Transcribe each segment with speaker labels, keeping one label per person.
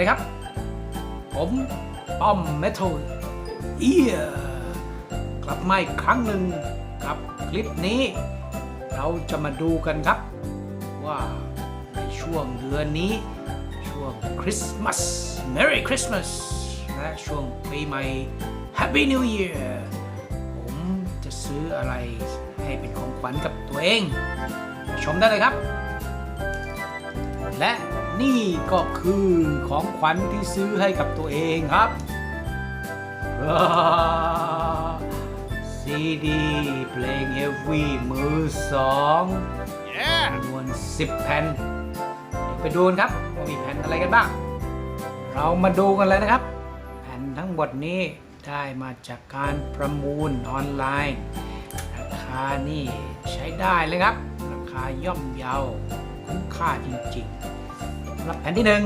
Speaker 1: ดีครับ ผมป้อมเมทัลเอียกลับมาอีกครั้งหนึ่งกับคลิปนี้ เราจะมาดูกันครับ ว่าในช่วงเดือนนี้ ช่วงคริสต์มาส Merry Christmas และช่วงปีใหม่ Happy New Year ผมจะซื้ออะไรให้เป็นของขวัญกับตัวเอง ชมได้เลยครับ และ นี่ก็คือของขวัญที่ซื้อให้กับตัวเองครับ ซีดีเพลง Heavy มือสองจำนวน10 แผ่นเดี๋ยวไปดูกันครับว่ามีแผ่นอะไรกันบ้าง เรามาดูกันเลยนะครับ แผ่นทั้งหมดนี้ได้มาจากการประมูลออนไลน์ ราคานี่ใช้ได้เลยครับ ราคาย่อมเยาคุ้มค่าจริงๆสำ หรับแผ่นที่หนึ่ง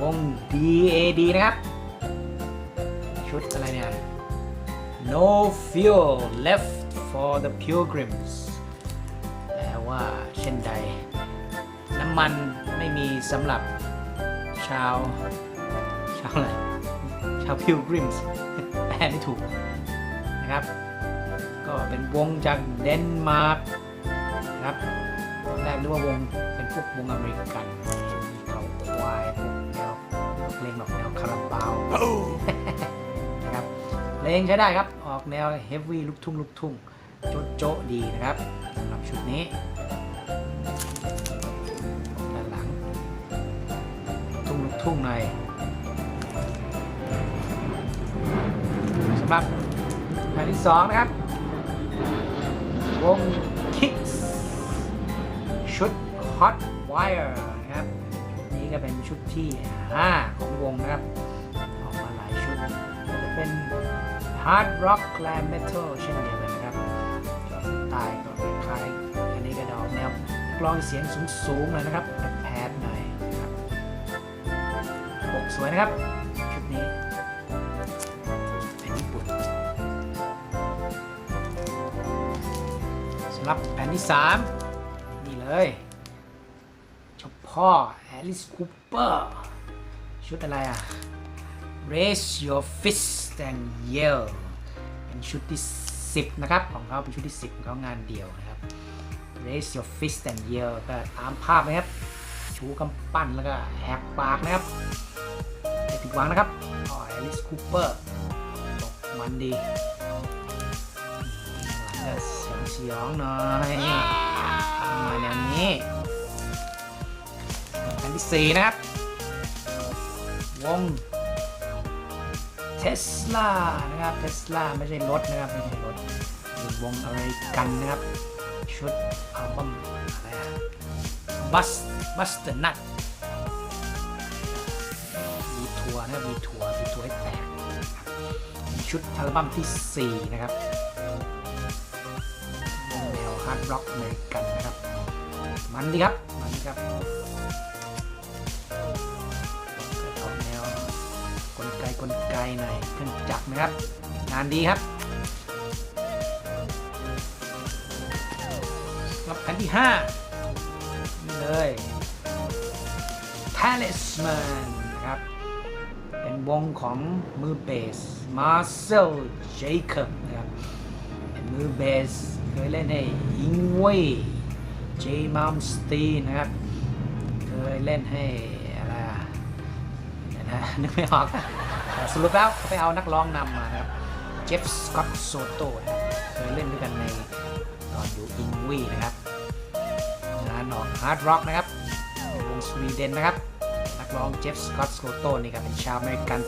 Speaker 1: วง DAD นะครับ ชุดอะไรเนี่ย No fuel left for the pilgrims แปลว่าเช่นใด น้ำมันไม่มีสำหรับชาว ชาวอะไร ชาว pilgrims แปลไม่ถูกนะครับ ก็เป็นวงจากเดนมาร์กนะครับ แรกนึกว่าวงเป็นพวกวงอเมริกันมีเขาควายพวกแนวเพลงแบบแนวคาราบาวนะครับเพลงใช้ได้ครับ ออกแนวเฮฟวี่ลูกทุ่งลูกทุ่งโจ๊ะโจ๊ะดีนะครับสำหรับชุดนี้ด้านหลังทุ่งลูกทุ่งหน่อยสำหรับแผ่นที่สองนะครับวง ชุด Hot Wire นะครับ นี้ก็เป็นชุดที่ 5 ของวงนะครับ ออกมาหลายชุดจะเป็น Hard Rock Glam Metal เช่นเดียวกันนะครับสไตล์ก็คล้ายๆอันนี้ก็ดอกแนวกลองเสียงสูงๆเลยนะครับแพดหน่อยนะครับปกสวยนะครับ ชุดนี้เป็นญี่ปุ่นสำหรับแผ่นที่ 3 นี่เลยเจ้าพ่อ Alice Cooper ชุดอะไรอะ Raise your fist and yell เป็นชุดที่ 10 นะครับ ของเขาเป็นชุดที่ 10 ของเขางานเดียวนะครับ Raise your fist and yell ก็ตามภาพนะครับ ชูกำปั้นแล้วก็แหกปากนะครับไม่ผิดหวังนะครับอ๋อ Alice Cooper ตกมันดี เสียงเสียงหน่อยมาแนวนี้อันที่สี่นะครับ วงเทสลานะครับเทสลาไม่ใช่รถนะครับ ไม่ใช่รถเป็นวงอเมริกันนะครับ ชุดอัลบั้มอะไรอะบัสบัสเตอร์นัทมีทัวร์นะมีทัวร์มีทัวร์ให้แตกชุดอัลบั้มที่ 4 นะครับ งแนวฮาร์ดร็อกเมริกันนะครับ มันดีครับ มันดีครับก็ออกแนวกลไกกลไกหน่อยเครื่องจักรนะครับ งานดีครับรับแผ่นที่5นี่เลย Talisman นะครับ เป็นวงของมือเบส Marcel Jacob นะครับ เป็นมือเบส ยเล่นให้อิงเว่ยเจมัมสตีนะครับ เคยเล่นให้อะไรนะนึกไม่ออกสรุปแล้วเขาไปเอานักร้องนำมานะครับเจฟสกอตโซโต้เคยเล่นด้วยกันในตอนอยู่อิงว่ยนะครับงานออกฮาร์ดร็อกนะครับวงสวีเดนนะครับ นักร้องเจฟสกอตโซโต้นี่ก็เป็นชาวอเมริกัน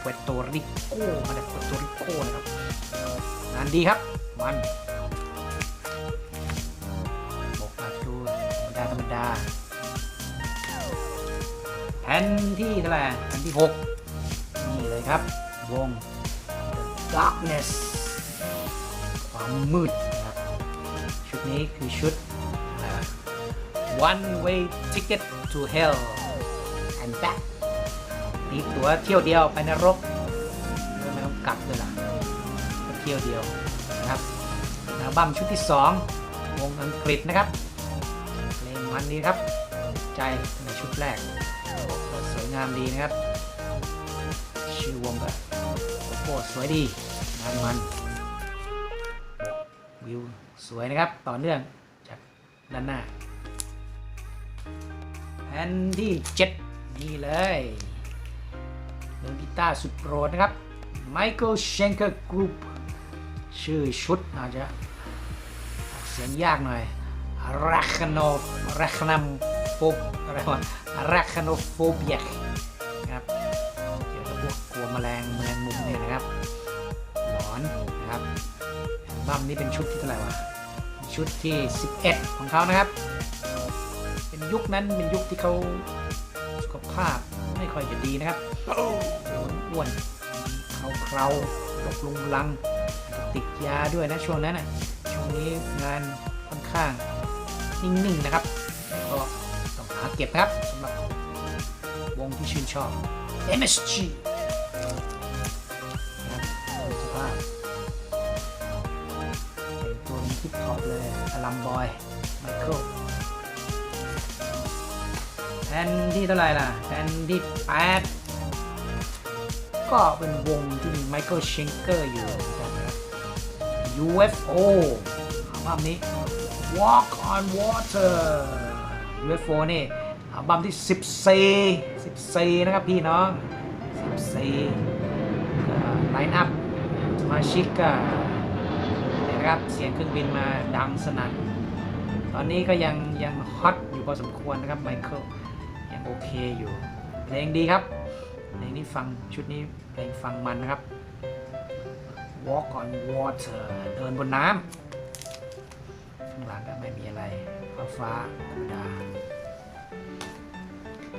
Speaker 1: เปโตริโกมาจากเปโตริโกนะครับงานดีครับมัน ธรรมดา แผ่นที่เท่าไหร่แผ่นที่ 6 นี่เลยครับ วง The Darkness ความมืดนะครับ ชุดนี้คือชุด One Way Ticket to Hell and Back ตีตั๋วเที่ยวเดียวไปนรกไม่ต้องกลับเลยล่ะเที่ยวเดียวนะครับอัลบั้มชุดที่ 2 วงอังกฤษนะครับ พันนี้ครับ ใจในชุดแรก สวยงามดีนะครับ ชื่อวงก็โอ้โหสวยดีงานมันวิวสวยนะครับ ต่อเนื่องจากด้านหน้าแผ่นที่ 7 นี่เลยมือกีตาร์สุดโปรดนะครับ Michael Schenker Group ชื่อชุดอาจจะออกเสียงยากหน่อย r a c h n o r a c h n a m p h o b อะไรวะ r a c h n o p h o b i a นะครับเกี่ยวกับพวกกลัวแมลงแมลงมุมเนี่ยนะครับหลอนนะครับบั้มนี้เป็นชุดที่เท่าไหร่วะชุดที่ 11 ของเขานะครับ เป็นยุคนั้นเป็นยุคที่เขาสุขภาพไม่ค่อยจะดีนะครับอ้วนเขาเคราๆลกลุงลังติดยาด้วยนะช่วงนั้นอะช่วงนี้งานค่อนข้าง นิ่งๆนะครับก็ต้องหาเก็บครับสำหรับวงที่ชื่นชอบ MSG นะครับดูสภาพเป็นตัวฮิปฮอปเลยอลัมบอยไมเคิลแผ่นที่เท่าไหร่ล่ะแผ่นที่8ก็เป็นวงที่มีไมเคิลเชงเกอร์อยู่เหมือนะครับ UFO อัลบั้มนี้ Walk on Water UFO นี่อัลบั้มที่ 14 14 นะครับพี่น้อง 14ไลน์อัพสมาชิกก็เนี่ยนะครับ เสียงเครื่องบินมาดังสนั่น ตอนนี้ก็ยังยังฮอตอยู่พอสมควรนะครับไมเคิลยังโอเคอยู่ เพลงดีครับ เพลงนี้ฟังชุดนี้เพลงฟังมันนะครับ Walk on Water เดินบนน้ำ ข้างหลังก็ไม่มีอะไรฟ้าฟ้าธรรมดา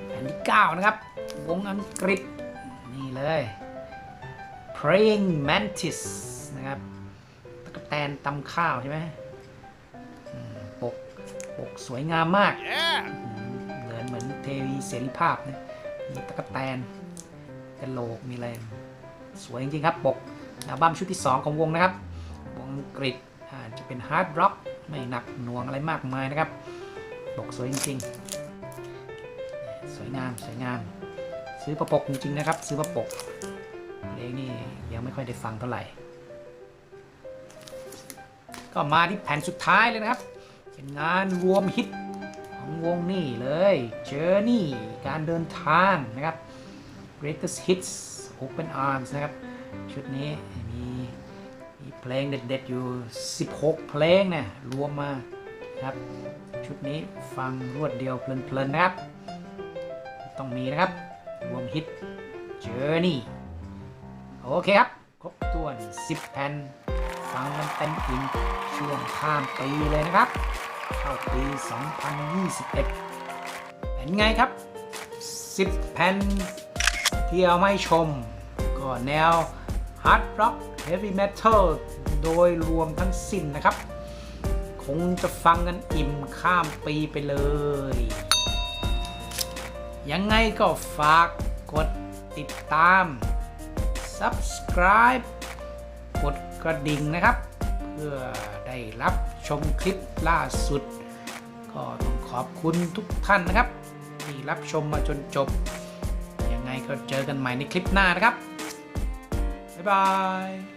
Speaker 1: แผ่นที่ 9 นะครับ วงอังกฤษ นี่เลย Praying Mantis นะครับตะกแตนตำข้าวใช่ไหมปก ปกสวยงามมาก เหมือนเหมือนเทวีเสรีภาพนะมีตะกแตนกระโหลกมีอะไร สวยจริงๆครับ ปกอัลบั้มชุดที่ 2 ของวงนะครับ วงอังกฤษจะเป็นฮาร์ดร็อก ไม่หนักหน่วงอะไรมากมายนะครับปกสวยจริงๆ สวยงามสวยงาม ซื้อประปกจริงๆนะครับ ซื้อประปกเพลงนี่ยังไม่ค่อยได้ฟังเท่าไหร่ ก็มาที่แผ่นสุดท้ายเลยนะครับ เป็นงานรวมฮิตของวงนี่เลย Journey การเดินทางนะครับ Greatest Hits Open Arms นะครับ ชุดนี้ เพลงเด็ดๆอยู่ 16 เพลงเนี่ยรวมมาครับชุดนี้ฟังรวดเดียวเพลินๆนะครับ ต้องมีนะครับ รวมฮิต Journey โอเคครับ ครบถ้วน 10 แผ่น ฟังมันเต็มอิ่มช่วงข้ามปีเลยนะครับ เข้าปี 2021 เป็นไงครับ 10 แผ่นที่เอาไม่ชม ก็แนว Hard Rock Heavy Metal โดยรวมทั้งสิ้นนะครับ คงจะฟังกันอิ่มข้ามปีไปเลย ยังไงก็ฝากกดติดตาม Subscribe กดกระดิ่งนะครับ เพื่อได้รับชมคลิปล่าสุด ก็ต้องขอบคุณทุกท่านนะครับ ที่รับชมมาจนจบ ยังไงก็เจอกันใหม่ในคลิปหน้านะครับ บ๊ายบาย